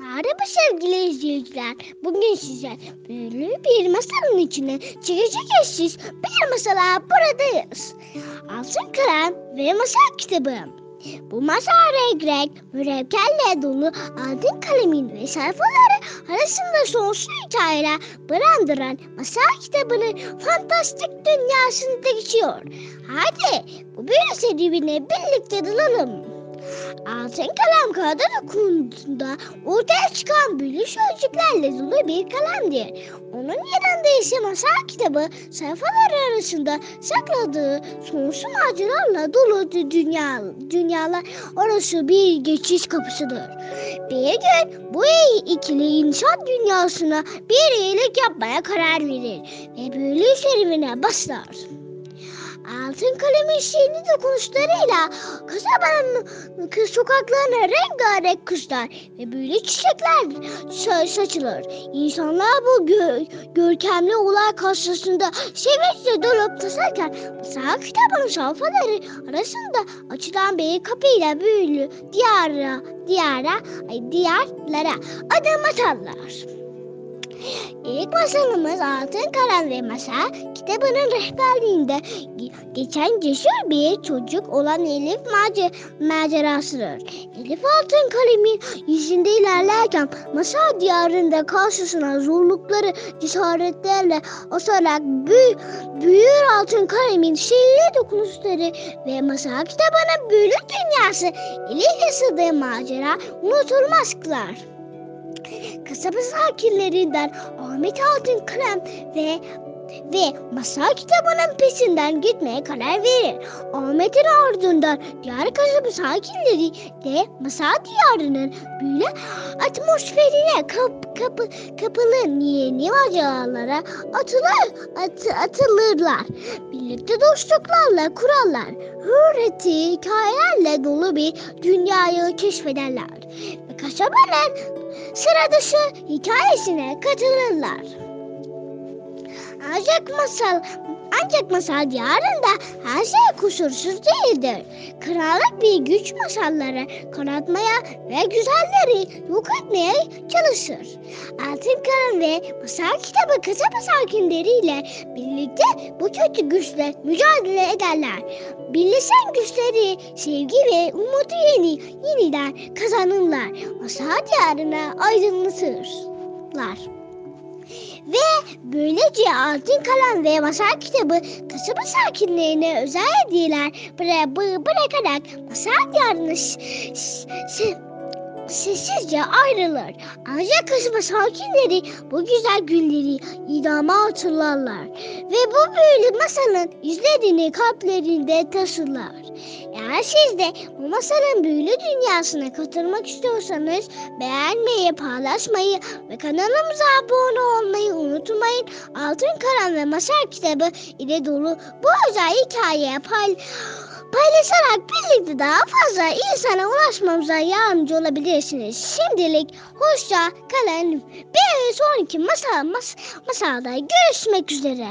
Merhaba sevgili izleyiciler. Bugün size büyülü bir masalın içine çekeceğiz. Bir masala buradayız. Altın kalem ve masal kitabı. Bu masal renk mürekkelle dolu altın kalemin ve sayfaları arasında sonsuz hikayeler barındıran masal kitabının fantastik dünyasında geçiyor. Hadi bu büyülü serüvene birlikte dalalım. Altın kalem kağıda dokunduğunda ortaya çıkan büyülü sözcüklerle dolu bir kalemdir. Onun yanında ise masal kitabı sayfalar arasında sakladığı sonsuz maceralarla dolu dünya, dünyalar orası bir geçiş kapısıdır. Bir gün bu ikili insan dünyasına bir iyilik yapmaya karar verir ve büyülü serüvene başlar. Altın kalemin şiirli dokunuşlarıyla kasabanın kız sokaklarına rengarenk kuşlar ve büyülü çiçekler sa- saçılır. İnsanlar bu gö- görkemli olay karşısında sevinçle dolup taşarken masal kitabının sayfaları arasında açılan bir kapıyla büyülü diyara, diyara, ay diyarlara adım atarlar. İlk masalımız Altın Kalem ve Masal kitabının rehberliğinde ge- geçen cesur bir çocuk olan Elif mace macerasıdır. Elif altın kalemin yüzünde ilerlerken masal diyarında karşısına zorlukları cesaretlerle asarak büyü, büyür altın kalemin şiirli dokunuşları ve masal kitabının büyülü dünyası Elif yaşadığı macera unutulmaz kılar kasaba sakinlerinden Ahmet Altın Kalem ve ve masal kitabının peşinden gitmeye karar verir. Ahmet'in ardından diğer kasaba sakinleri de masal diyarının büyülü atmosferine kap, kapı, kapılı yeni maceralara atılır, at, atılırlar. Birlikte dostluklarla kurallar. Hürriyeti hikayelerle dolu bir dünyayı keşfederler. Ve kasabanın sıra dışı hikayesine katılırlar. Ancak masal ancak masal diyarında her şey kusursuz değildir. Krallık bir güç masalları kanatmaya ve güzelleri yok etmeye çalışır. Altın Kalem ve Masal Kitabı kasaba sakinleriyle birlikte bu kötü güçle mücadele ederler. Birleşen güçleri sevgi ve umudu yeni, yeniden kazanırlar. Masal diyarına aydınlatırlar. Ve böylece Altın Kalan ve Masal Kitabı kasaba sakinlerine özel hediyeler bıra- bı- bırakarak Masal s- sessizce ayrılır. Ancak kasaba sakinleri bu güzel günleri idama hatırlarlar. Ve bu büyülü masalın izlediğini kalplerinde taşırlar. Eğer siz de bu masalın büyülü dünyasına katılmak istiyorsanız beğenmeyi, paylaşmayı ve kanalımıza abone olmayı unutmayın. Altın Karan ve Masal kitabı ile dolu bu özel hikayeye pay paylaşarak birlikte daha fazla insana ulaşmamıza yardımcı olabilirsiniz. Şimdilik hoşça kalın. Bir sonraki masal, mas masalda görüşmek üzere.